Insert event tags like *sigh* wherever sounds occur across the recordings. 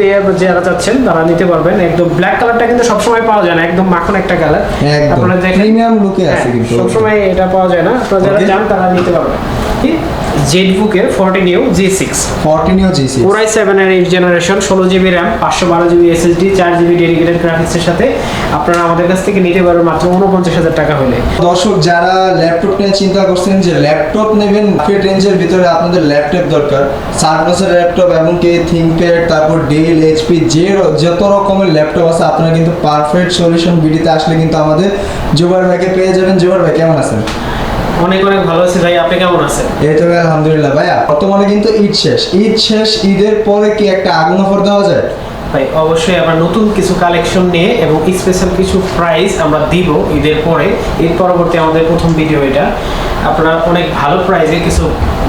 দিয়ে যারা চাচ্ছেন তারা নিতে পারবেন। একদম ব্ল্যাক কালারটা কিন্তু সবসময় পাওয়া যায় না একদম মাখন একটা কালার আপনারা দেখেন প্রিমিয়াম লুকে আছে কিন্তু। সবসময় এটা পাওয়া যায় না। আপনারা যারা. চান তারা নিতে পারবেন। জেড বুকের fourteen you G six 14 EO GC core i seven এর এইট জেনারেশন ষোলো জিবি র্যাম পাঁচশো বারো জিবি এসএসডি চার জিবি ডেডিকেটেড গ্রাফিক্সের সাথে আপনারা আমাদের কাছ থেকে নিতে পারবেন মাত্র উনপঞ্চাশ হাজার টাকা হলে। দর্শক যারা ল্যাপটপ নিয়ে চিন্তা করছেন যে ল্যাপটপ নেবেন মার্কেট রেঞ্জের ভিতরে আপনাদের ল্যাপটপ দরকার। সার্ভাসের ল্যাপটপ এবং কি থিংকপ্যাড তারপর ডেল এইচপি যে যত রকমের ল্যাপটপ আছে আপনারা কিন্তু পারফেক্ট সলিউশন বিডিতে আসলে কিন্তু আমাদের জুবার ভাইকে পেয়ে যাবেন। জুবার ভাই কেমন আছেন? অনেক অনেক ভালো আছি ভাই আপনি কেমন আছেন? এই তো ভাই আলহামদুলিল্লাহ। ভাইয়া বর্তমানে কিন্তু ঈদ শেষ। ঈদ শেষ ঈদের পরে কি একটা আগুন অফার দেওয়া যায়? ভাই অবশ্যই আমরা নতুন কিছু কালেকশন নিয়ে এবং স্পেশাল কিছু প্রাইস আমরা দিব ঈদের পরে। ঈদ পরবর্তী আমাদের প্রথম ভিডিও এটা। আপনারা অনেক ভালো প্রাইসে কিছু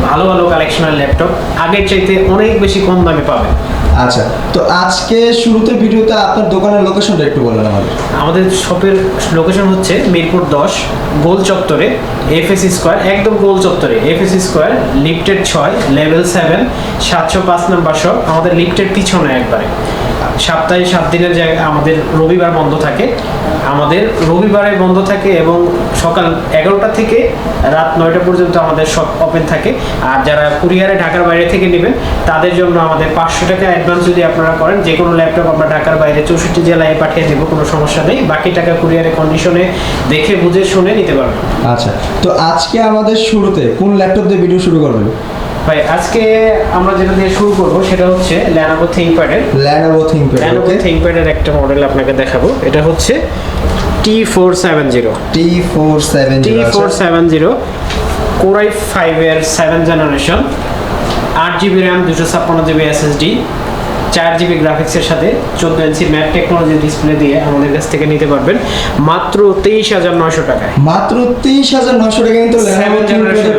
ভালো ভালো কালেকশনের ল্যাপটপ আগের চাইতে অনেক বেশি কম দামে পাবেন। আচ্ছা তো আজকে শুরুতে ভিডিওতে আপনার দোকানের লোকেশনটা একটু বলেন আমাদের। আমাদের শপের লোকেশন হচ্ছে মিরপুর দশ, গোল চত্বরে এফএস স্কোয়ার একদম গোল চত্বরে এফএস স্কোয়ার লিফটেড ছয় লেভেল সেভেন সাতশো পাঁচ নাম্বার শপ আমাদের লিফটের পিছনে একবারে। সপ্তাহে সাত দিনের জায়গায় আমাদের রবিবার বন্ধ থাকে। আমাদের রবিবারে বন্ধ থাকে এবং সকাল এগারোটা থেকে রাত নয়টা পর্যন্ত আমাদের সব ওপেন থাকে। আর যারা কুরিয়ারে ঢাকার বাইরে থেকে নেবেন, তাদের জন্য আমাদের পাঁচশো টাকা অ্যাডভান্স যদি আপনারা করেন, যে কোনো ল্যাপটপ আমরা ঢাকার বাইরে চৌষট্টি জেলায় পাঠিয়ে দেবো, কোনো সমস্যা নেই। বাকি টাকা কুরিয়ারে কন্ডিশনে দেখে, বুঝে, শুনে নিতে পারবেন। আচ্ছা তো আজকে আমাদের শুরুতে কোন ল্যাপটপ দিয়ে ভিডিও শুরু করবেন? ভাই আজকে আমরা যেটা দিয়ে শুরু করব সেটা হচ্ছে Lenovo ThinkPad এর Lenovo ThinkPad Lenovo ThinkPad এর একটা মডেল আপনাকে দেখাবো। এটা হচ্ছে T four seven zero T four seven T four seven zero core i ফাইভের সেভেন জেনারেশন আট জিবি র্যাম দুশো ছাপ্পান্ন জিবি এসএসডি চার জিবি গ্রাফিক্সের সাথে চোদ্দ ইঞ্চি ম্যাট টেকনোলজি ডিসপ্লে দিয়ে আমাদের কাছ থেকে নিতে পারবেন। মাত্র তেইশ হাজার নয়শো টাকায় মাত্র তেইশ হাজার নশো টাকা কিন্তু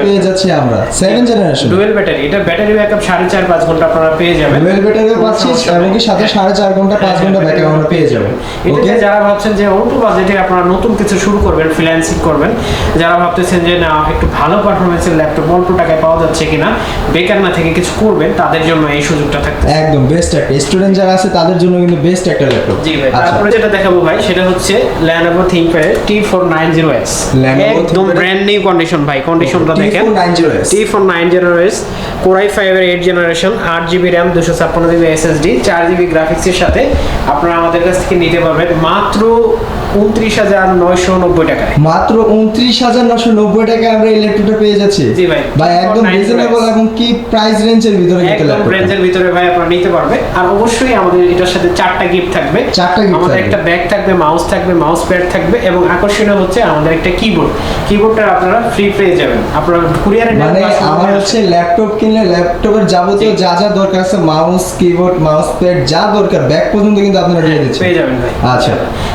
পেয়ে যাচ্ছি আমরা। সেভেন জেনারেশন ডুয়েল ব্যাটারি এটা ব্যাটারি ব্যাকআপ সাড়ে চার পাঁচ ঘণ্টা আপনারা পেয়ে যাবেন। ডুয়েল ব্যাটারিও পাচ্ছি সমস্যা এবং কি সাথে সাড়ে চার ঘণ্টা পাঁচ ঘণ্টা ব্যাকআপ আমরা পেয়ে যাবেন। এটাতে যারা ভাবছেন যে অল্প বাজেটে আপনারা নতুন কিছু শুরু করবেন ফ্রিল্যান্সিং করবেন যারা ভাবতেছেন যে না একটু ভালো পারফরমেন্সের ল্যাপটপ অল্প টাকায় পাওয়া যাচ্ছে কিনা বেকার না থেকে কিছু করবেন তাদের জন্য এই সুযোগটা থাকতে একদম বেস্ট স্টুডেন্ট যারা আছে তাদের জন্য কিন্তু বেস্ট একটা ল্যাপটপ জি ভাই আচ্ছা। তারপরে যেটা দেখাবো ভাই সেটা হচ্ছে Lenovo ThinkPad T four nine zero S Lenovo একদম ব্র্যান্ড নিউ কন্ডিশন ভাই কন্ডিশনটা দেখেন। T490S T four nine zero S core i ফাইভের এইট জেনারেশন আট জিবি র্যাম দুশো ছাপ্পান্ন জিবি এসএসডি চার জিবি গ্রাফিক্সের সাথে আপনারা আমাদের কাছ থেকে নিতে পারবেন মাত্র উনত্রিশ হাজার নয়শো নব্বই টাকায়। মাত্র উনত্রিশ হাজার নশো নব্বই টাকায় আমরা এই ল্যাপটপটা পেয়ে যাচ্ছি। জি ভাই। ভাই একদম রিজনেবল এবং কি প্রাইস রেঞ্জের ভিতরে কিন্তু একদম ল্যাপটপ রেঞ্জের ভিতরে ভাই আপনারা নিতে পারবে আর অবশ্যই আমাদের এটার সাথে চারটা গিফট থাকবে। চারটা gift আমাদের একটা ব্যাগ থাকবে মাউস থাকবে মাউস প্যাড থাকবে এবং আকর্ষণীয় হচ্ছে আমাদের একটা কিবোর্ড কিবোর্ডটা আপনারা ফ্রি পেয়ে যাবেন। আপনারা কুরিয়ারে মানে আমার হচ্ছে ল্যাপটপ কিনলে ল্যাপটপের যাবতীয় যা যা দরকার আছে মাউস কিবোর্ড মাউস প্যাড যা দরকার ব্যাগ পর্যন্ত কিন্তু আপনারা দিয়ে দিচ্ছেন। পেয়ে যাবেন ভাই। আচ্ছা।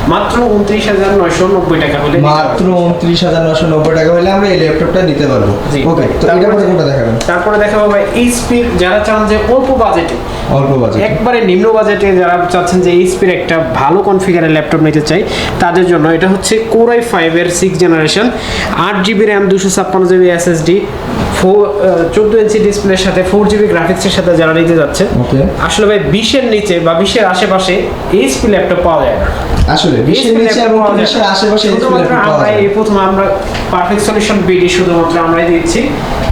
মাত্র উনত্রিশ হাজার নয়শো নব্বই টাকা হলে মাত্র। উনত্রিশ হাজার নশো নব্বই টাকা হলে আমরা এই ল্যাপটপটা নিতে পারব। ওকে তো এটা পরে কোনটা দেখাবেন? তারপরে দেখাবো ভাই এইচপির যারা চান যে অল্প বাজেটে অল্প বাজেট একবারে নিম্ন বাজেটে যারা চাচ্ছেন যে এইচপির একটা ভালো কনফিগারের ল্যাপটপ নিতে চাই, তাদের জন্য এটা হচ্ছে কোরাই ফাইভের সিক্স জেনারেশন আট জিবি র্যাম দুশো ছাপ্পান্ন জিবি এসএসডি চোদ্দ ইঞ্চি ডিসপ্লের সাথে ফোর জিবি গ্রাফিক্সের সাথে যারা নিতে যাচ্ছে আসলে ভাই বিশের নিচে বা বিশের আশেপাশে এইচপি ল্যাপটপ পাওয়া যায় না। আসলে বিশের নিচে এবং বিশের আশেপাশে শুধুমাত্র ল্যাপটপ পাওয়া যায় এই প্রথম আমরা পারফেক্ট সলিউশন বিডি শুধুমাত্র আমরাই দিচ্ছি।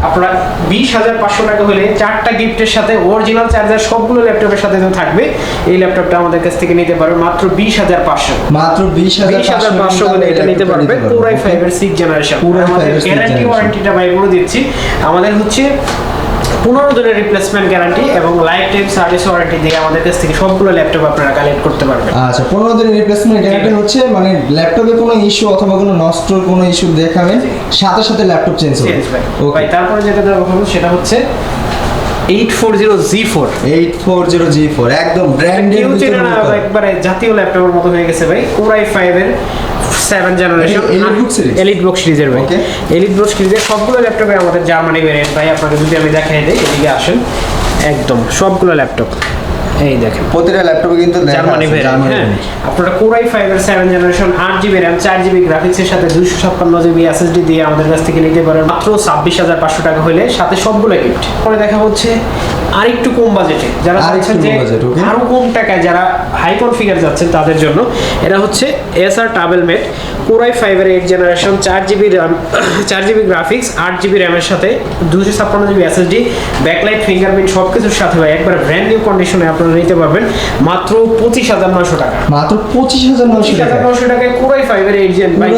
আপনারা বিশ হাজার পাঁচশো টাকা হলে চারটা গিফটের সাথে অরিজিনাল চার্জার সবগুলো ল্যাপটপের সাথে তো থাকবে। এই ল্যাপটপটা আমাদের কাছ থেকে নিতে পারবে মাত্র বিশ হাজার পাঁচশো। মাত্র বিশ হাজার পাঁচশো হলে এটা নিতে পারবে। পুরাই ফাইভের সিক্স জেনারেশন পুরাই আমাদের 5 এর sixth গ্যারান্টি ওয়ারেন্টিটা ভাই বলে দিচ্ছি। আমাদের হচ্ছে পনেরো দিনের রিপ্লেসমেন্ট গ্যারান্টি এবং লাইফ টাইম সার্ভিস ওয়ারেন্টি দিয়ে আমাদের কাছ থেকে সবগুলো ল্যাপটপ আপনারা কালেক্ট করতে পারবেন। আচ্ছা পনেরো দিনের রিপ্লেসমেন্ট গ্যারান্টি হচ্ছে মানে ল্যাপটপে কোনো ইস্যু অথবা কোনো নষ্ট কোনো ইস্যু দেখাবেন সাথে সাথে ল্যাপটপ চেঞ্জ হবে। ভাই। তারপরে যেটা দেখাবো সেটা হচ্ছে eight four zero G four eight four zero G four একদম চেনে একবারে জাতীয় ল্যাপটপের মতো হয়ে গেছে ভাই কোরাই ফাইভ এর সেভেন জেনারেশন? এলিট বুক সিরিজের ভাই. এলিট বুক সিরিজের সবগুলো ল্যাপটপে আমাদের জার্মানি ভ্যারিয়েন্ট ভাই আপনাকে যদি আমি দেখাই দিই এদিকে আসেন। একদম সবগুলো ল্যাপটপ। এই দেখেন। প্রতিটা ল্যাপটপে কিন্তু জার্মানি আছে, ভ্যারিয়েন্ট হ্যাঁ। আপনারা কোরাই ফাইভের সেভেন জেনারেশন আট জিবি র্যাম চার জিবি গ্রাফিক্সের সাথে দুইশো ছাপ্পান্ন জিবি এসএসডি দিয়ে আমাদের কাছ থেকে নিতে পারেন। মাত্র ছাব্বিশ হাজার পাঁচশো টাকা হলে সাথে সবগুলো গিফট পরে দেখা হচ্ছে আর একটু কম বাজেটে যারা চাচ্ছেন যে? আরও কম টাকায় যারা হাই কনফিগার যাচ্ছেন তাদের জন্য এটা হচ্ছে এস আর টাবেল মেট কোরাই ফাইভের এইট জেনারেশন চার জিবি র্যাম *coughs* চার জিবি গ্রাফিক্স আট জিবি র্যামের সাথে দুশো ছাপ্পান্ন জিবি এসএসডি ব্যাকলাইট ফিঙ্গারপ্রিন্ট সব কিছুর সাথে ভাই একবার ব্র্যান্ড নিউ কন্ডিশনে আপনারা নিতে পারবেন মাত্র পঁচিশ হাজার নশো টাকা। মাত্র পঁচিশ হাজার পঁচিশ টাকা নশো টাকায়? কোরাই ফাইভের এইট জেন ভাই।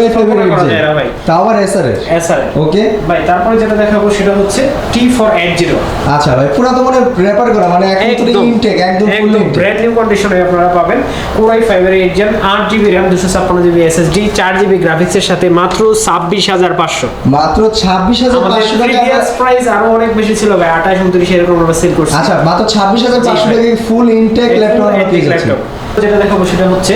ভাই। আবার এসআর এর? এস আর ওকে ভাই তারপরে যেটা দেখাবো সেটা হচ্ছে টি ফোর এইট জিরো আচ্ছা ভাই পুরো তো মানে রেপার করা মানে একদম ইনটেক একদম একদম ব্র্যান্ড নিউ কন্ডিশনে আপনারা পাবেন। কোরাই ফাইভের এইট জেন আট জিবি র্যাম দুশো ছাপ্পান্ন জিবি এসএসডি চার জিবি গ্রাফিক্সের সাথে মাত্র ছাব্বিশ হাজার পাঁচশো। মাত্র ছাব্বিশ হাজার আমাদের পাঁচশো টাকা প্রিভিয়াস প্রাইস আরও অনেক বেশি ছিল ভাই আঠাশ উনত্রিশ এরকম আমরা সেল করছি। আচ্ছা মাত্র ছাব্বিশ হাজার পাঁচশো জি, ভাই। টাকা ফুল ইনটেক ল্যাপটপ যেটা দেখাবো সেটা হচ্ছে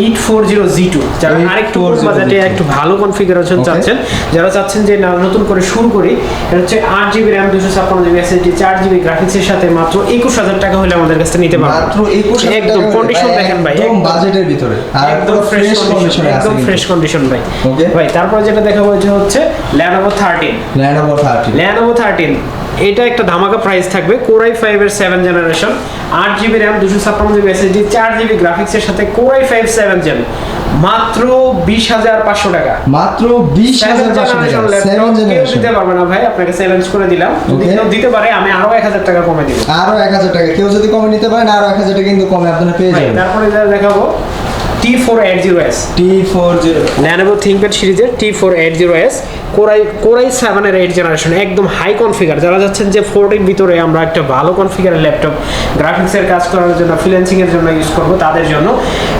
eight four zero G two যারা 840 আরেকটু G2 বাজেটে একটু ভালো কনফিগারেশন চাচ্ছেন যারা চাচ্ছেন যে না নতুন করে শুরু করি এটা হচ্ছে আট জিবি র্যাম দুশো ছাপ্পান্ন জিবি এসএসডি চার জিবি গ্রাফিক্সের সাথে মাত্র একুশ হাজার টাকা হলে আমাদের কাছ নিতে পারবেন। মাত্র একুশ একদম কন্ডিশন দেখেন ভাই একদম বাজেটের ভিতরে। একদম ফ্রেশ কন্ডিশনে একদম ফ্রেশ কন্ডিশন ভাই। ভাই তারপর যেটা দেখাবো যে হচ্ছে Lenovo thirteen Lenovo thirty Lenovo thirteen এটা একটা ধামাকা প্রাইস থাকবে কোরাই ফাইভের সেভেন জেনারেশন আট জিবি র্যাম দুশো ছাপ্পান্ন জিবি এসএসডি চার জিবি গ্রাফিক্সের সাথে কোরাই ফাইভ সেভেন জেন মাত্র বিশ হাজার পাঁচশো টাকা। মাত্র বিশ হাজার দিতে পারবে না ভাই আপনাকে চ্যালেঞ্জ করে দিলাম। কেউ দিতে পারে আমি আরও এক হাজার টাকা কমে দিব। আরও এক হাজার টাকা। কেউ যদি কমে নিতে পারেন আরও এক হাজার টাকা কিন্তু কমে আপনারা পেয়ে যাবেন। তারপরে যা দেখাবো T four eight zero S T four zero Lenovo ThinkPad সিরিজের T four eight zero S core i core i সেভেনের এইট জেনারেশন একদম হাই কনফিগার যারা যাচ্ছেন যে ফোরটির ভিতরে আমরা একটা ভালো কনফিগারের ল্যাপটপ গ্রাফিক্সের কাজ করার জন্য ফ্রিল্যান্সিংয়ের জন্য ইউজ করব তাদের জন্য।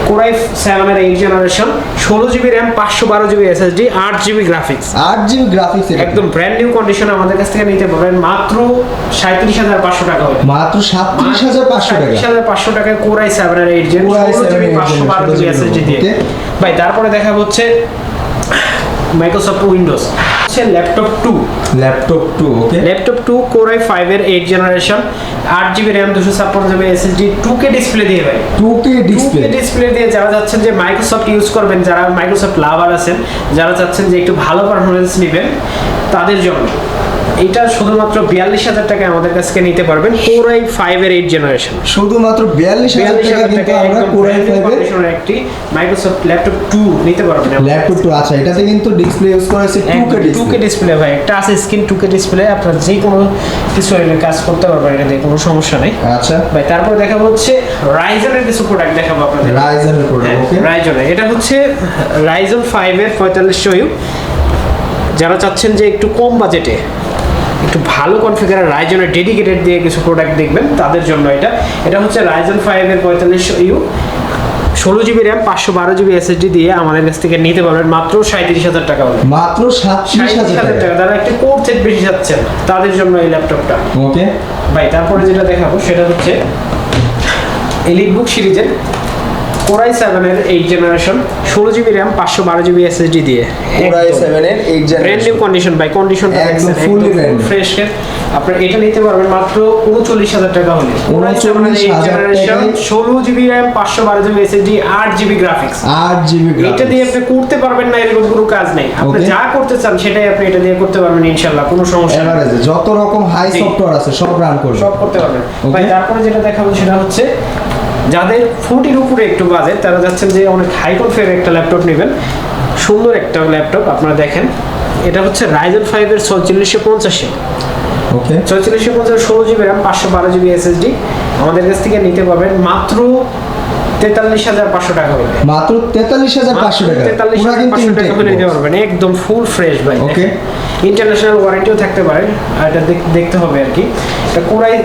কোরাই সেভেনের এইট জেনারেশন ষোলো জিবি র্যাম পাঁচশো বারো জিবি এসএসডি আট জিবি গ্রাফিক্স আট জিবি গ্রাফিক্স একদম ব্র্যান্ড নিউ কন্ডিশনে আমাদের কাছ থেকে নিতে পারবেন মাত্র সাঁত্রিশ হাজার পাঁচশো টাকা হবে মাত্র সাতত্রিশ হাজার পাঁচশো টাকা। সাঁত্রিশ হাজার পাঁচশো টাকায় কোরাই সেভেনের এইট জেন Core i7 ষোলো জিবি পাঁচশো বারো জিবি 16 এসএসডি দিয়ে। ভাই তারপরে দেখা হচ্ছে মাইক্রোসফট উইন্ডোজ হচ্ছে laptop two laptop two okay laptop two করে ফাইভ এর এইট জেনারেশন আট জিবি র্যাম দুশো ছাপ্পান্ন GB SSD two K display দিয়ে ভাই। টু কে ডিসপ্লে ডিসপ্লে দিয়ে যারা যাচ্ছেন যে মাইক্রোসফট ইউজ করবেন যারা মাইক্রোসফট লাভার আছেন যারা চাচ্ছেন যে একটু ভালো পারফরমেন্স নেবেন তাদের জন্য। এটা শুধুমাত্র বিয়াল্লিশ হাজার টাকায় আমাদের কাছ থেকে নিতে পারবেন কোরাই ফাইভের এইট জেনারেশন শুধুমাত্র বিয়াল্লিশ হাজার টাকা কিন্তু আমরা কোরাই condition এর একটি মাইক্রোসফট ল্যাপটপ টু নিতে পারবেন ল্যাপটপ টু আচ্ছা এটাতে কিন্তু ডিসপ্লে ইউজ করেছে two K two K display ভাই touch screen two K display আপনার যে কোনো কিছু কাজ করতে পারবেন এটা দিয়ে কোনো সমস্যা নেই। আচ্ছা। ভাই তারপর দেখা হচ্ছে রাইজনের কিছু প্রোডাক্ট দেখাবো আপনাদের। রাইজেনের প্রোডাক্ট ওকে রাইজনের এটা হচ্ছে রাইজন ফাইভের পঁয়তাল্লিশশো ইউ। যারা চাচ্ছেন যে একটু কম বাজেটে একটু ভালো কনফিগারের রাইজনের ডেডিকেটেড দিয়ে কিছু প্রোডাক্ট দেখবেন তাদের জন্য এটা। এটা হচ্ছে রাইজন ফাইভের পঁয়তাল্লিশশো ইউ। ষোলো জিবি র্যাম পাঁচশো বারো জিবি এসএসডি দিয়ে আমাদের কাছ থেকে নিতে পারবেন মাত্র সাঁত্রিশ হাজার টাকা মাত্র সাঁত্রিশ হাজার টাকা। তারা একটা কোর সেট বেশি যাচ্ছেন তাদের জন্য এই ল্যাপটপটা ওকে ভাই তারপরে যেটা দেখাবো সেটা হচ্ছে এলিট বুক সিরিজের কোরাই সেভেনের এইট জেনারেশন ষোলো জিবি র্যাম পাঁচশো বারো জিবি এসএসডি দিয়ে। কোরাই সেভেন এর eight brand new condition by condition একদম ফ্রেশ আপনার এটা নিতে পারবেন মাত্র উনচল্লিশ হাজার টাকা হলে। 39,000 টাকায় ষোলো জিবি র্যাম পাঁচশো বারো জিবি এসএসডি আট জিবি গ্রাফিক্স আট জিবি এটা দিয়ে আপনি করতে পারবেন না এরকম কোনো কাজ নেই। আপনি যা করতে চান সেটাই আপনি এটা দিয়ে করতে পারবেন ইনশাল্লাহ কোনো সমস্যা এভারেজে যত রকম হাই সফটওয়্যার আছে সব রান করবে সব করতে পারবেন। ভাই তারপরে যেটা দেখাবো সেটা হচ্ছে যাদের ফুটির উপরে একটু বাজে তারা যাচ্ছেন যে অনেক হাই কনফিগার একটা ল্যাপটপ নেবেন। সুন্দর একটা ল্যাপটপ আপনারা দেখেন। এটা হচ্ছে রাইজেন ফাইভের চৌচল্লিশশো পঞ্চাশে। ওকে। পঞ্চাশ ষোলো জিবি র্যাম পাঁচশো বারো জিবি এসএসডি আমাদের কাছ থেকে নিতে পারবেন মাত্র তেতাল্লিশ হাজার পাঁচশো টাকা হবে মাত্র তেতাল্লিশ হাজার পাঁচশো টাকা। তেতাল্লিশ হাজার পাঁচশো টাকা নিতে পারবেন। একদম ফুল ফ্রেশ ভাই Okay. ইন্টারন্যাশনাল ওয়ারেন্টিও থাকতে পারে। এটা দেখতে হবে আর কি। এটা কোরাই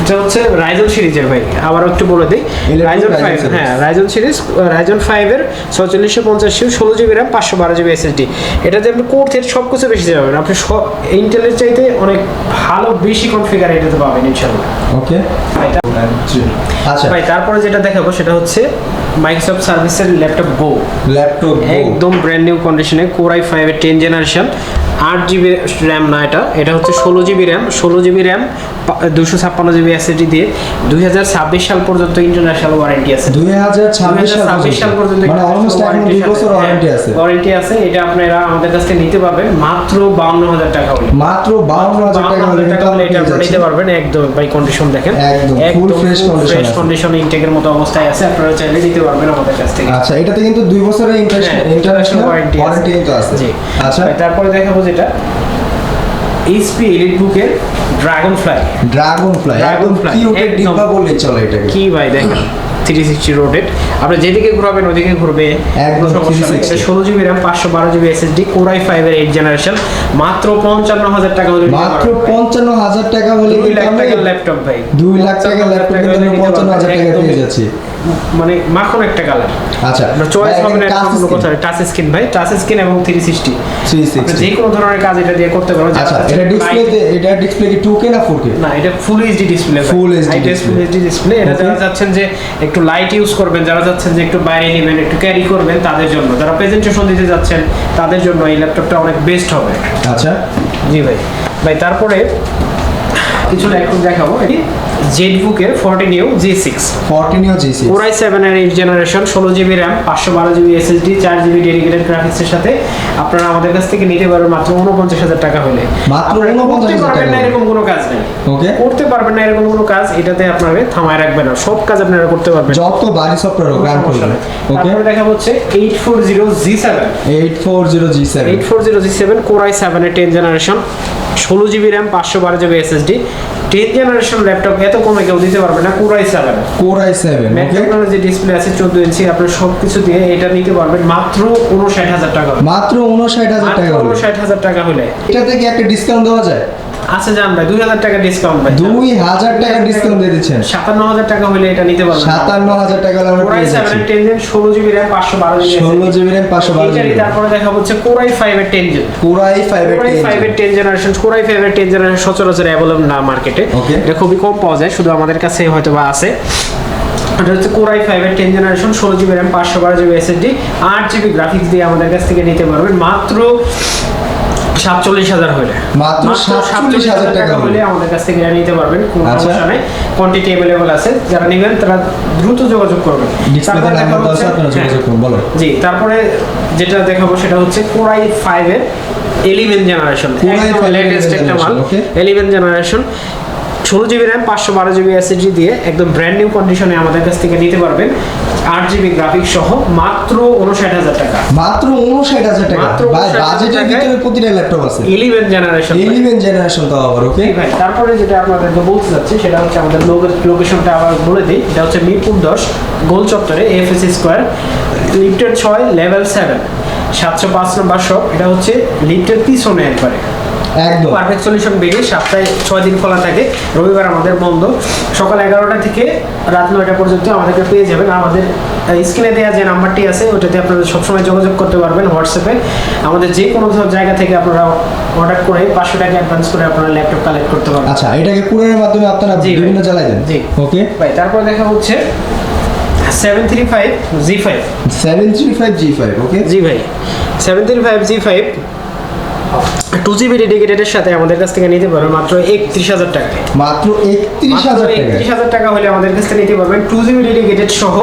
এটা হচ্ছে রাইজন সিরিজের ভাই। আবার একটু বলে দিই। রাইজন ফাইভ হ্যাঁ রাইজন সিরিজ রাইজন ফাইভের ছচল্লিশশো পঞ্চাশ ষোলো জিবি র্যাম পাঁচশো বারো জিবি এসএসডি এটাতে আপনি কোর থেকে সব কিছু বেশি যাবেন আপনি সব ইন্টেলের চাইতে অনেক ভালো বেশি কনফিগার এটাতে পাবেন ইনশাল্লাহ ওকে আচ্ছা। ভাই তারপরে যেটা দেখাবো সেটা হচ্ছে মাইক্রোসফট সার্ভিসের ল্যাপটপ গো ল্যাপটপ একদম ব্র্যান্ড নিউ কন্ডিশনে কোরাই ফাইভের টেন জেনারেশন আট জিবি র্যাম না এটা এটা হচ্ছে ষোলো জিবি র্যাম ষোলো জিবি র্যাম দুশো ছাপ্পান্ন জিবি এসএসডি দিয়ে দুই হাজার ছাব্বিশ সাল পর্যন্ত ইন্টারন্যাশনাল ওয়ারেন্টি আছে। দুই হাজার ছাব্বিশ সাল পর্যন্ত। মানে ওয়ারেন্টি আছে। ওয়ারেন্টি আছে। এটা আপনারা আমাদের কাছ থেকে নিতে পারবেন। মাত্র বাউন্ন হাজার টাকা হলে। মাত্র বাউন্ন হাজার টাকা হলে এটা আপনারা নিতে পারবেন একদম বাই কন্ডিশন দেখেন। একদম, fresh condition ফ্রেশ কন্ডিশন ইনটেকের মতো অবস্থায় আছে। আপনারা চাইলে নিতে পারবেন আমাদের কাছ থেকে। আচ্ছা এটাতে কিন্তু দুই বছরের ইন্টারন্যাশনাল। ওয়ারেন্টি কিন্তু আছে। জি। আচ্ছা। তারপরে দেখাবো যেটা। এইচপি এলিট বুকের dragon fly dragon fly Dragon একদম fly, কি ওটা ডিব্বা বললেই চলে এটাকে। কি ভাই দেখেন থ্রি সিক্সটি রোটেড আপনি যেদিকে ঘুরাবেন ওদিকে ঘুরবে। একদম। 360 ষোলো জিবি র্যাম পাঁচশো বারো জিবি এসএসডি কোরাই ফাইভের এইট জেনারেশন মাত্র পঞ্চান্ন হাজার টাকা হলে মাত্র পঞ্চান্ন হাজার টাকা হলে দুই লাখ টাকার ল্যাপটপ ভাই। দুই লাখ টাকার ল্যাপটপ পঞ্চান্ন হাজার টাকা পেয়ে যাচ্ছি। মানে মাখন একটা কালার আচ্ছা চয়েস হবে না কোনো কথা টাচ স্ক্রিন ভাই টাচ স্ক্রিন এবং থ্রি সিক্সটি 360 যে কোনো ধরনের কাজ এটা দিয়ে করতে আচ্ছা এটা এটা ডিসপ্লে কি 2K না 4K না এটা full HD display full. HD display এটা. যারা যে একটু লাইট ইউজ করবেন যারা যে একটু বাইরে নেবেন একটু ক্যারি করবেন তাদের জন্য। যারা প্রেজেন্টেশন দিতে যাচ্ছেন তাদের জন্য এই ল্যাপটপটা অনেক বেস্ট হবে। আচ্ছা। জি ভাই। ভাই তারপরে কিছু ল্যাপটপ দেখাবো। জেড বুকের fourteen U G six 14 EO G6 core i seven এর এইট জেনারেশন ষোলো জিবি র্যাম পাঁচশো বারো জিবি এসএসডি চার জিবি ডেডিকেটেড গ্রাফিক্সের সাথে আপনারা আমাদের কাছ থেকে নিতে পারবেন মাত্র উনপঞ্চাশ হাজার টাকা হলে। মাত্র আপনারা 49,000 করতে পারবেন না টাকা। এরকম কোনো কাজ নেই। ওকে। করতে পারবেন না এরকম কোনো কাজ এটাতে আপনারা থামায় রাখবেন না। সব কাজ আপনারা করতে পারবেন। যত বাড়ি সফটওয়্যার হোক রান সমস্যা করবে নেই। ওকে। তারপরে দেখা হচ্ছে eight four zero G seven 840G7 eight four zero G seven core i সেভেনের টেন জেনারেশন ষোলো জিবি র্যাম পাঁচশো বারো GB SSD ten generation laptop এত কমে কেউ দিতে পারবে না core i seven Core i7 okay technology display আছে চোদ্দ ইঞ্চি আপনার সব কিছু দিয়ে এটা নিতে পারবেন মাত্র উনষাট হাজার টাকা। মাত্র 59000 হাজার টাকা হলে। উনষাট হাজার টাকা হলে। এটাতে কি একটা ডিসকাউন্ট দেওয়া যায়? আচ্ছা জান ভাই দুই হাজার টাকা ডিসকাউন্ট ভাই 2000 টাকা ডিসকাউন্ট দিয়ে দিচ্ছেন। সাতান্ন হাজার টাকা হলে এটা নিতে পারবেন। 57000 টাকা হলে আমরা পেয়ে যাচ্ছি। সেভেন টেন জেন ষোলো জিবি র্যাম পাঁচশো বারো জিবি 16 জিবি র্যাম 512 জিবি তারপরে দেখা হচ্ছে কোরাই ফাইভের টেন জেন Core i5 এর কোরাই 10 ফাইভের টেন জেনারেশন কোরাই ফাইভের টেন জেনারেশন সচরাচর অ্যাভেলেবল না মার্কেটে এটা খুবই কম পাওয়া যায় শুধু আমাদের কাছে হয়তো বা আছে। এটা হচ্ছে কোরাই ফাইভের টেন জেনারেশন ষোলো জিবি র্যাম পাঁচশো বারো জিবি এসএসডি আট জিবি গ্রাফিক্স দিয়ে আমাদের কাছ থেকে নিতে পারবেন। মাত্র সাতচল্লিশ হাজার হলে মাত্র 47,000 টাকা হলে। আমাদের কাছ থেকে নিতে পারবেন কোনো আচ্ছা। সমস্যা নেই। কোয়ান্টিটি অ্যাভেলেবল আছে যারা নেবেন তারা দ্রুত যোগাযোগ করবেন। হ্যাঁ। জি তারপরে যেটা দেখাবো সেটা হচ্ছে কোরাই ফাইভের এলিভেন জেনারেশন Core i5 এর লেটেস্ট 11th একটা মাল। এলিভেন জেনারেশন ষোলো জিবি র্যাম পাঁচশো বারো জিবি এসএসডি দিয়ে একদম ব্র্যান্ড নিউ কন্ডিশনে আমাদের কাছ থেকে নিতে পারবেন। আট জিবি গ্রাফিক্স সহ মাত্র উনষাট হাজার টাকা। মাত্র 59000 টাকা। মাত্র ভাই 59,000 বাজেটের ভিতরে প্রতিটা ল্যাপটপ আছে। ইলেভেন জেনারেশন 11 জেনারেশন তো আবার ওকে ভাই তারপরে যেটা আপনাদেরকে বলতে চাচ্ছি সেটা হচ্ছে আমাদের লোকেশনটা আবার বলে দিই। এটা হচ্ছে মিরপুর দশ গোল চত্বরে এফএস স্কোয়ার লিফটেড ছয় লেভেল সেভেন সাতশো পাঁচ নম্বর শপ এটা হচ্ছে লিফটের পিছনে একবারে। একদম। পারফেক্ট সলিউশন বেরিয়ে সপ্তাহে ছয় দিন খোলা থাকে। রবিবার আমাদের বন্ধ। সকাল এগারোটা থেকে রাত নয়টা পর্যন্ত আমাদেরকে পেয়ে যাবেন। আমাদের স্ক্রিনে দেওয়া যে নাম্বারটি আছে ওটাতে আপনারা সবসময় যোগাযোগ করতে পারবেন হোয়াটসঅ্যাপে আমাদের যে কোনো জায়গা থেকে আপনারা অর্ডার করে পাঁচশো টাকা অ্যাডভান্স করে আপনারা ল্যাপটপ কালেক্ট করতে পারবেন। আচ্ছা এটাকে কুরিয়ারের মাধ্যমে আপনারা জি বিভিন্ন জেলায় দেন জি। ওকে। ভাই তারপর দেখা হচ্ছে seven three five G five 735G5 okay? জি ভাই। Seven three five G five two GB ডেডিকেটেডের সাথে আমাদের কাছ থেকে নিতে পারবেন মাত্র একত্রিশ হাজার টাকা মাত্র 31000 টাকা একত্রিশ হাজার টাকা হলে আমাদের কাছ থেকে নিতে পারবেন টু জিবি ডেডিকেটেড সহ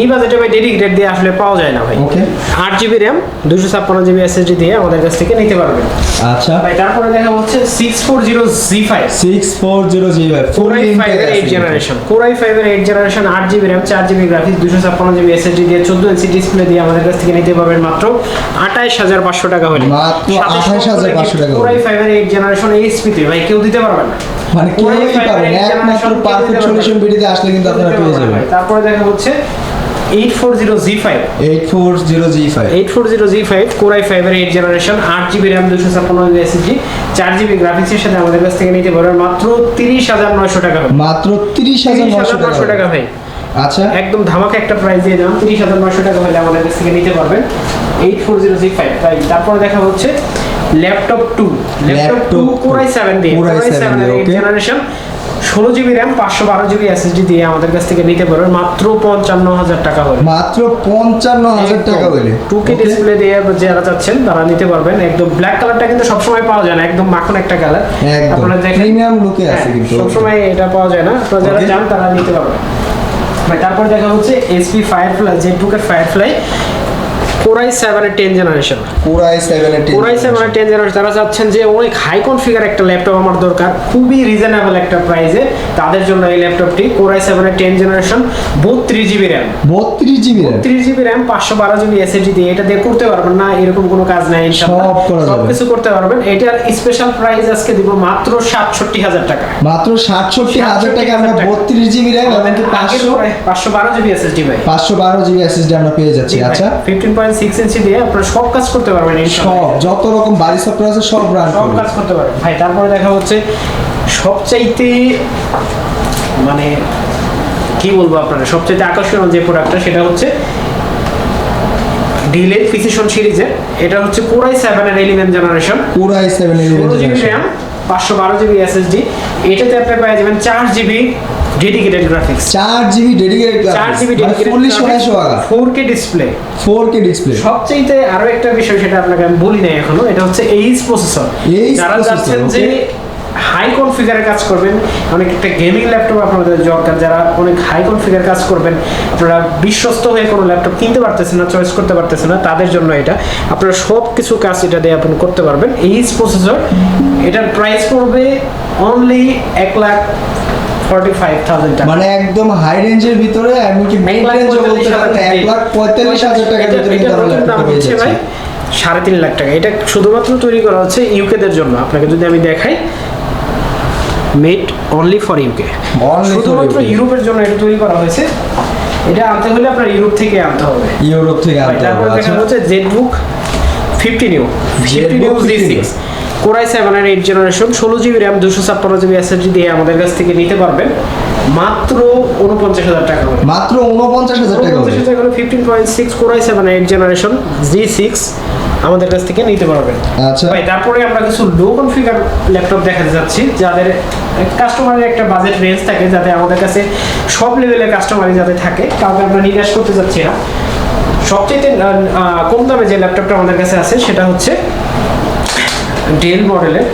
এই বাজেটে ভাই ডেডিকেটেড দিয়ে আসলে পাওয়া যায় না ভাই। ওকে আট জিবি র্যাম দুশো ছাপ্পান্ন জিবি এসএসডি দিয়ে আমাদের কাছ থেকে নিতে পারবেন। আচ্ছা। ভাই তারপরে দেখা হচ্ছে six four zero G five 640G5 core i ফাইভের এইট জেনারেশন কোরাই ফাইভের এইট জেনারেশন আট জিবি র্যাম চার জিবি গ্রাফিক্স দুশো ছাপ্পান্ন জিবি এসএসডি দিয়ে চোদ্দ ইঞ্চি ডিসপ্লে দিয়ে আমাদের কাছ থেকে নিতে পারবেন মাত্র আঠাইশ হাজার পাঁচশো টাকা হলে। মাত্র সাথে 28,500 টাকা হলে। কোরাই ফাইভের এইট জেনারেশন এইচপি তে ভাই কেউ দিতে পারবে না। মানে কেউই i5 একমাত্র পারফেক্ট সলিউশন। ভিডিওতে আসলে কিন্তু আপনারা পেয়ে যাবেন। তারপরে দেখা হচ্ছে eight four zero G five 840G5 eight four zero G five core i ফাইভের এইট জেনারেশন আট জিবি র্যাম দুশো ছাপ্পান্ন জিবি চার জিবি গ্রাফিক্সের সাথে আমাদের কাছ থেকে নিতে পারবেন মাত্র তিরিশ হাজার নয়শো টাকা মাত্র তিরিশ হাজার নয়শো টাকা টাকা ভাই। আচ্ছা। একদম ধামাকা একটা প্রাইস দিয়ে দিলাম তিরিশ হাজার নয়শো টাকা হলে আমাদের কাছ থেকে নিতে পারবেন। Eight four zero G five তারপরে দেখা হচ্ছে laptop two laptop two core i seven দিয়ে কোরাই সেভেন. জেনারেশন ষোলো জিবি র্যাম পাঁচশো বারো জিবি এসএসডি দিয়ে আমাদের কাছ থেকে নিতে পারবেন। মাত্র পঞ্চান্ন হাজার টাকা হলে। মাত্র পঞ্চান্ন হাজার টাকা বলে টু কে ডিসপ্লে দিয়ে যারা চাচ্ছেন তারা নিতে পারবেন। একদম ব্ল্যাক কালারটা কিন্তু সবসময় পাওয়া যায় না। একদম মাখন একটা কালার আপনারা দেখেন প্রিমিয়াম লুকে আছে হ্যাঁ, কিন্তু। সবসময় এটা পাওয়া যায় না। তো যারা চান তারা নিতে পারবেন। ভাই তারপর দেখা হচ্ছে এসপি ফায়ারফ্লাই যে টুকের ফায়ারফ্লাই কোরাই সেভেনের ten generation core i seven core i সেভেনের টেন জেনারেশন তারা চাচ্ছেন যে অনেক হাই কনফিগার একটা ল্যাপটপ আমার দরকার খুবই রিজনেবল একটা প্রাইসে তাদের জন্য এই ল্যাপটপটি কোরাই সেভেনের টেন জেনারেশন বত্রিশ জিবি র্যাম বত্রিশ জিবি বত্রিশ জিবি র্যাম পাঁচশো বারো জিবি এসএসডি দিয়ে এটা দিয়ে করতে পারবেন না এরকম কোনো কাজ নাই সব কিছু করতে পারবেন। এটার স্পেশাল প্রাইস আজকে দিব মাত্র সাতষট্টি হাজার টাকা। মাত্র সাতষট্টি হাজার টাকা আমরা বত্রিশ জিবি র্যাম এবং পাঁচশো পাঁচশো বারো জিবি এসএসডি ভাই। পাঁচশো বারো জিবি এসএসডি আমরা পেয়ে যাচ্ছি। আচ্ছা। ফিফটিন পয়েন্ট সিক্স ইঞ্চি দিয়ে আপনারা সব কাজ করতে পারবেন সব যত রকম বাড়ি সফটওয়্যার আছে সব রান সব কাজ করতে পারবেন। ভাই তারপরে দেখা হচ্ছে সবচাইতে মানে কি বলব আপনারা সবচাইতে আকর্ষণীয় যে প্রোডাক্টটা সেটা হচ্ছে ডিলে প্রিসিশন সিরিজের এটা হচ্ছে কোরাই সেভেন এর eleven generation core i seven GB RAM পাঁচশো বারো জিবি এসএসডি এটাতে আপনি পেয়ে যাবেন চার জিবি ডেডিকেটেড গ্রাফিক্স চার জিবি ডেডিকেটেড চার জিবি ফুললি সোনাইশো আগা four K display four K display সবচেয়ে আরও একটা বিষয় সেটা আপনাকে আমি বলি নাই এখনও এটা হচ্ছে এইচ প্রসেসর যারা যাচ্ছেন যে. হাই কনফিগারে কাজ করবেন অনেক একটা গেমিং ল্যাপটপ আপনাদের দরকার যারা অনেক হাই কনফিগার কাজ করবেন আপনারা বিশ্বস্ত হয়ে কোনো ল্যাপটপ কিনতে পারতেছেন না চয়েস করতে পারতেছেন না তাদের জন্য এটা। আপনারা সব কিছু কাজ এটা দিয়ে আপনি করতে পারবেন। এইচ প্রসেসর এটার প্রাইস পড়বে অনলি এক লাখ টাকা। মানে একদম হাই রেঞ্জের ভিতরে এমনকি এক মিড বলতে পারেন হাজার এক লাখ পঁয়তাল্লিশ হাজার টাকার এটা- ভিতরে কিন্তু আমরা ল্যাপটপ পেয়ে যাচ্ছি সাড়ে তিন লাখ টাকা। এটা শুধুমাত্র তৈরি করা হচ্ছে ইউকেদের জন্য। আপনাকে যদি আমি দেখাই মেড অনলি ফর ইউকে শুধুমাত্র ইউরোপের জন্য এটা তৈরি করা হয়েছে। এটা আনতে হলে আপনার ইউরোপ থেকে আনতে হবে। ইউরোপ থেকে আনতে তারপরে হবে দেখা আচ্ছা। হচ্ছে ZBook fifty fifty new ZBook G six core i seven এর এইট জেনারেশন ষোলো জিবি র্যাম দুশো ছাপ্পান্ন জিবি এসএসডি দিয়ে আমাদের কাছ থেকে নিতে পারবেন। মাত্র উনপঞ্চাশ হাজার টাকা মাত্র উনপঞ্চাশ হাজার টাকা উনপঞ্চাশ করে। Fifteen point six core i seven eight generation G six আমাদের কাছ থেকে নিতে পারবেন। আচ্ছা। ভাই তারপরে আমরা কিছু লো কনফিগার ল্যাপটপ দেখাতে যাচ্ছি যাদের কাস্টমারের একটা বাজেট রেঞ্জ থাকে যাতে আমাদের কাছে সব লেভেলের কাস্টমারই যাতে থাকে কাউকে আমরা নিরাশ করতে যাচ্ছি না। সবচেয়ে কম দামে যে ল্যাপটপটা আমাদের কাছে আছে সেটা হচ্ছে ডেল মডেলের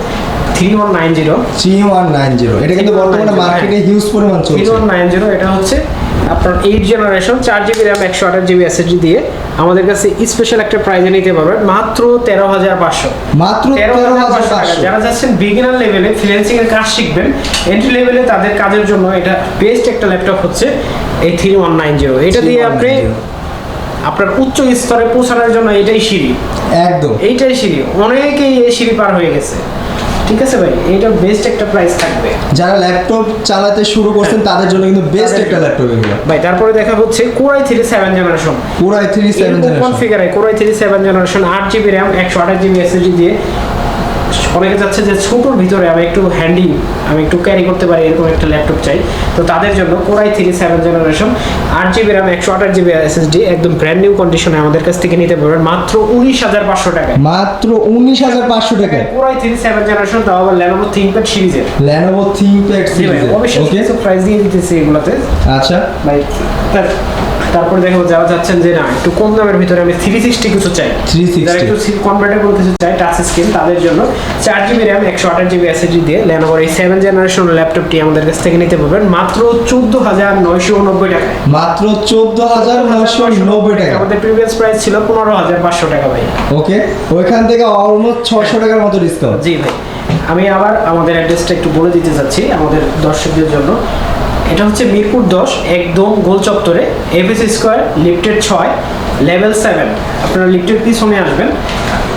three one nine zero three one nine zero এটা কিন্তু বর্তমানে মার্কেটে হিউজ পরিমাণ থ্রি ওয়ান নাইন জিরো এটা হচ্ছে আপনার এইট জেনারেশন চার জিবি র্যাম একশো আঠাশ জিবি এসএসডি দিয়ে আমাদের কাছে স্পেশাল একটা প্রাইজে নিতে পারবেন মাত্র তেরো হাজার পাঁচশো। মাত্র তেরো তেরো হাজার হাজার পাঁচশো টাকা। যারা যাচ্ছেন বিগিনার লেভেলে ফ্রিল্যান্সিং এর কাজ শিখবেন এন্ট্রি লেভেলে তাদের কাজের জন্য এটা বেস্ট একটা ল্যাপটপ হচ্ছে এই থ্রি ওয়ান নাইন জিরো এটা দিয়ে আপনি আপনার উচ্চ স্তরে পৌঁছানোর জন্য এটাই সিঁড়ি। একদম। এইটাই সিঁড়ি। অনেকেই এই সিঁড়ি পার হয়ে গেছে। ঠিক আছে ভাই? এটা বেস্ট একটা প্রাইস থাকবে। যারা ল্যাপটপ চালাতে শুরু করছেন তাদের জন্য কিন্তু বেস্ট একটা ল্যাপটপ এগুলো। ভাই তারপরে দেখা হচ্ছে core i three seven generation core i three seven generation কনফিগারে core i three seven generation আট জিবি র্যাম একশো আঠাশ জিবি এসএসডি দিয়ে অনেকে যাচ্ছে যে ছোটোর ভিতরে আমি একটু হ্যান্ডি আমি একটু ক্যারি করতে পারি এরকম একটা ল্যাপটপ চাই। তো তাদের জন্য core i three seven generation আট জিবি র্যাম একশো আঠাশ জিবি এসএসডি একদম ব্র্যান্ড নিউ কন্ডিশনে আমাদের কাছ থেকে নিতে পারবেন। মাত্র উনিশ হাজার পাঁচশো টাকায়। মাত্র উনিশ হাজার পাঁচশো টাকায়। কোরাই থ্রি সেভেন জেনারেশন তাও আবার ল্যানোভো থিঙ্কপ্যাড সিরিজের। ল্যানোভো ভাই সিরিজ অবশ্যই কিছু প্রাইস দিয়ে দিতেছি এগুলোতে। আচ্ছা। ভাই তারপরে দেখো যারা যাচ্ছেন যে না একটু কম দামের ভিতরে আমি থ্রি সিক্সটি কিছু চাই। 360 যারা একটু কনভার্টেবল কিছু চাই টাচ স্ক্রিন তাদের জন্য চার জিবি র্যাম একশো আঠাশ জিবি এসএসডি দিয়ে ল্যানোভোর এই সেভেন জেনারেশন ল্যাপটপটি আমাদের কাছ থেকে নিতে পারবেন। মাত্র চোদ্দ হাজার নয়শো উনব্বই টাকা মাত্র চোদ্দ হাজার নয়শো নব্বই টাকা। আমাদের প্রিভিয়াস প্রাইস ছিল পনেরো হাজার পাঁচশো টাকা ভাই। ওকে ওইখান থেকে অলমোস্ট ছশো টাকার মতো ডিসকাউন্ট জি ভাই। আমি আবার আমাদের অ্যাড্রেসটা একটু বলে দিতে চাচ্ছি আমাদের দর্শকদের জন্য। এটা হচ্ছে মিরপুর দশ একদম গোল চত্বরে এফএস স্কোয়ার লিফটেড ছয় লেভেল সেভেন আপনারা লিফটের পিছনে আসবেন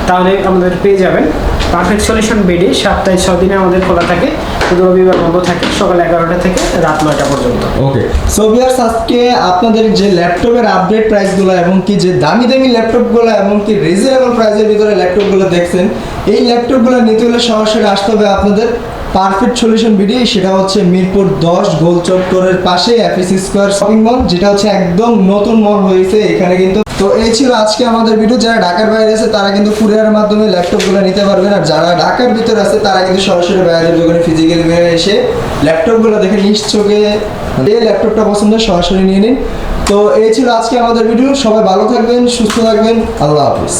তাহলে আমাদের পেয়ে যাবেন। পারফেক্ট সলিউশন বেডে সপ্তাহে ছ দিনে আমাদের খোলা থাকে শুধু রবিবার বন্ধ থাকে সকাল এগারোটা থেকে রাত নয়টা পর্যন্ত। ওকে সো ভিউয়ার্স আজকে আপনাদের যে ল্যাপটপের আপডেট প্রাইসগুলো এবং কি যে দামি দামি ল্যাপটপগুলো এবং কি রিজনেবল প্রাইসের ভিতরে ল্যাপটপগুলো দেখছেন এই ল্যাপটপগুলো নিতে হলে সরাসরি আসতে হবে আপনাদের পারফেক্ট সলিউশন বিডি সেটা হচ্ছে মিরপুর দশ গোল চত্বরের পাশে এফএসি স্কোয়ার শপিং মল যেটা হচ্ছে একদম নতুন মল হয়েছে এখানে কিন্তু। তো এই ছিল আজকে আমাদের ভিডিও যারা ঢাকার বাইরে আছে, তারা কিন্তু কুরিয়ারের মাধ্যমে ল্যাপটপগুলো নিতে পারবেন। আর যারা ঢাকার ভিতরে আছে, তারা কিন্তু সরাসরি বাইরের দোকানে ফিজিক্যালি এসে ল্যাপটপগুলো দেখে নিশ্চোখে যে ল্যাপটপটা পছন্দ, সরাসরি নিয়ে নিন। তো এই ছিল আজকে আমাদের ভিডিও সবাই ভালো থাকবেন, সুস্থ থাকবেন। আল্লাহ হাফিজ।